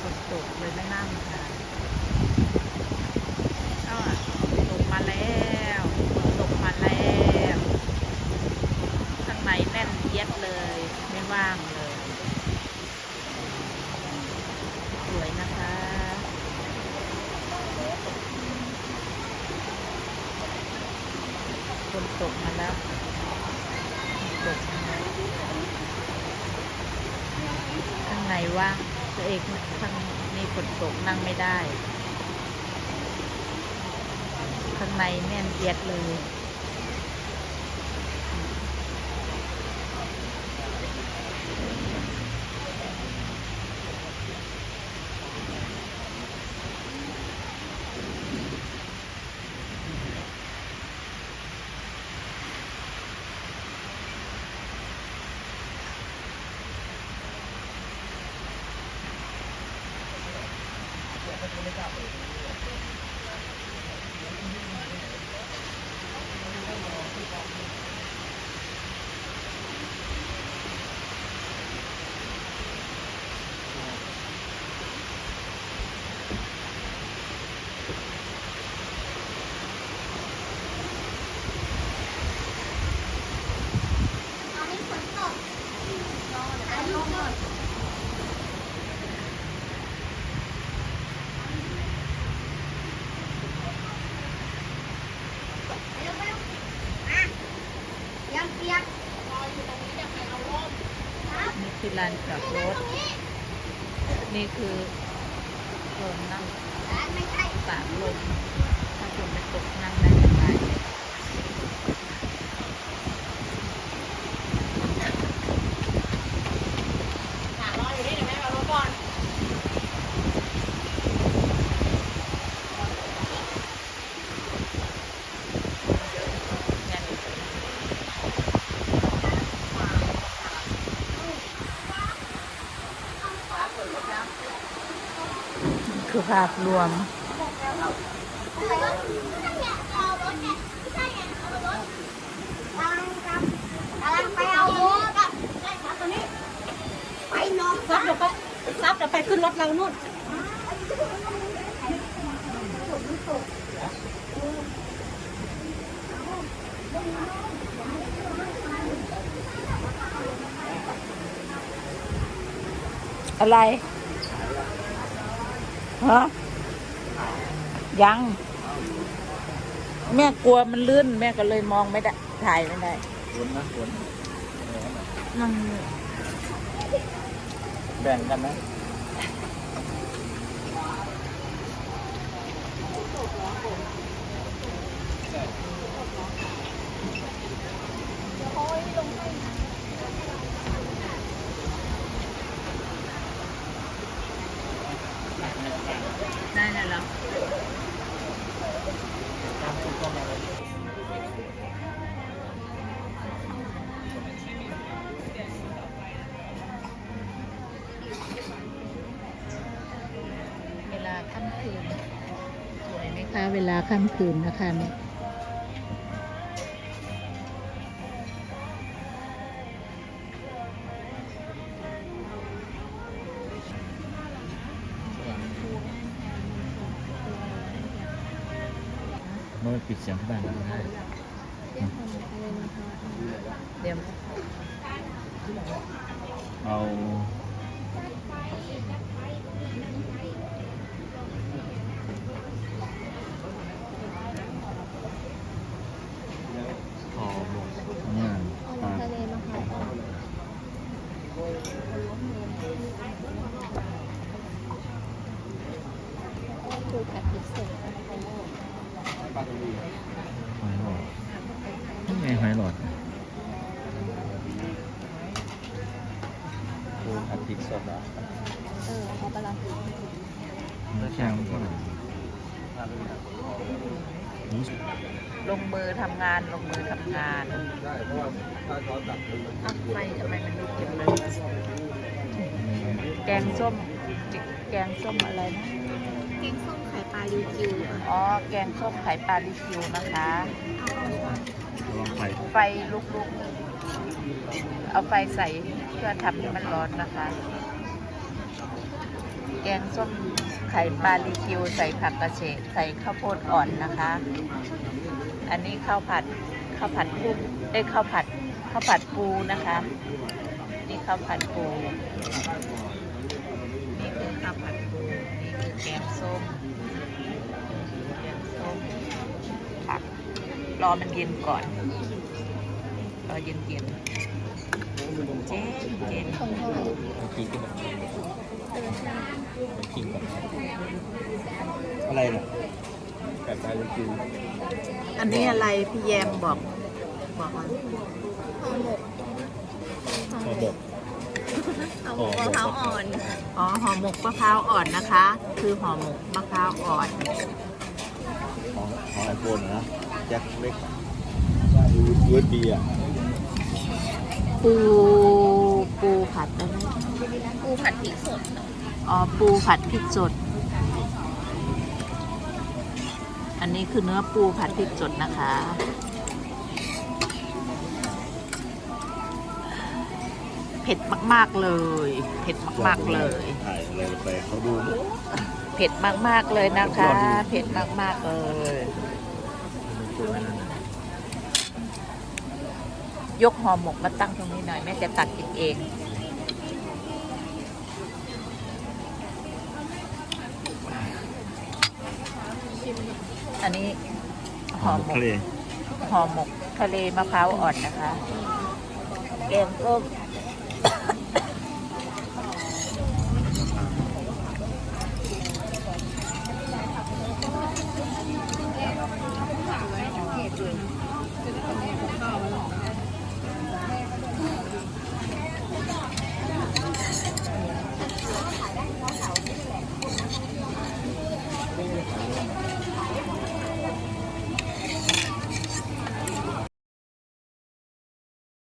ฝนตกเลยไม่นั่งค่ะก็ตกมาแล้วฝนตกมาแล้วข้างในแน่นเอียดเลย ไม่ว่างเลย สวยนะคะฝนตกมาแล้วตกข้างในว่าง ตัวเองข้างนี้ฝนตกนั่งไม่ได้ ข้างในแน่นเอียดเลย para poder estar aberto. คือลานจอดรถ นี่คือคนนั่งร้านไม่ใช่ตากลมถ้าฝนไม่ตกนั่งได้สบายเลย รออยู่นี่เดี๋ยวแม่เอารถก่อน คือภาพรวม ไปรถนั่นไงเอารถไงใช่ไงเอารถกำลังครับกำลังไปเอารถครับได้ครับตอน นี้ไปนอนซับเดี๋ยวไปซับเดี๋ยวไปขึ้นรถเรานู่น อะไร ฮะยัง แม่กลัวมันลื่น แม่ก็เลยมองไม่ได้ ถ่ายไม่ได้ฝนนะฝนมันแบ่งกันนะได้แล้ วเหรอเวลาค่ำคืนสวยไหมคะเวลาค่ำคืนนะคะเนี่ย เมื่อปิดเสียงที่บ้านเราได้เดี๋ยวเอาขอบอกเนี่ยอ่าทะเลมาค่ะคือผัดพริกสด หอยหลอดนี่ไงหอยหลอดปูผัดพริกสดอะเออเขากำลังแล้วแช่มันก็ไหร่ลงมือทำงานลงมือทำงานได้เพราะว่าถ้าเขาตัดมันอ้าวไมทำไมมันไม่เก็บเลย แกงส้ม แกงส้มอะไรนะ งส้มไข่ปลาลิวกิวอะอ๋อ แกงส้มไข่ปลาลิคิวนะคะระวังไฟไฟลุกๆ เอาไฟใส่เพื่อทำให้มันร้อนนะคะ แกงส้มไข่ปลาลิคิว ใส่ผักกระเฉดใส่ข้าวโพดอ่อนนะคะ อันนี้ข้าวผัดข้าวผัดกุ้งเอ้ยข้าวผัดข้าวผัดปูนะคะ นี่ข้าวผัดปู นี่คือข้าวผัดปู แกงส้มแกงส้มผักรอมันเย็นก่อน รอเย็นเย็นเจ๊เจ๊กินกันกินก่อนอะไรน่ะไก่ปลาลิคิวอันนี้อะไรพี่แยมบอกบอกว่าห่อหมกห่อหมก ห่อหมกมะพร้าวอ่อน อ๋อห่อหมกมะพร้าวอ่อนนะคะ คือห่อหมกมะพร้าวอ่อนของของไอโฟนนะแจ็คเล็กยูเอสบีอะปูปูผัดอะไรปูผัดพริกสด อ๋อปูผัดพริกสด อันนี้คือเนื้อปูผัดพริกสดนะคะ เผ็ดมาก ๆเลย เผ็ดมากๆเลย ถ่ายอะไรไปเขาดูเผ็ดมาก ๆ เลยนะคะ เผ็ดมาก ๆ เลย ยกห่อหมกมาตั้งตรงนี้หน่อย แม่จะตักกินเอง อันนี้ห่อหมกทะเลห่อหมกทะเลมะพร้าวอ่อนนะคะ แกงส้ม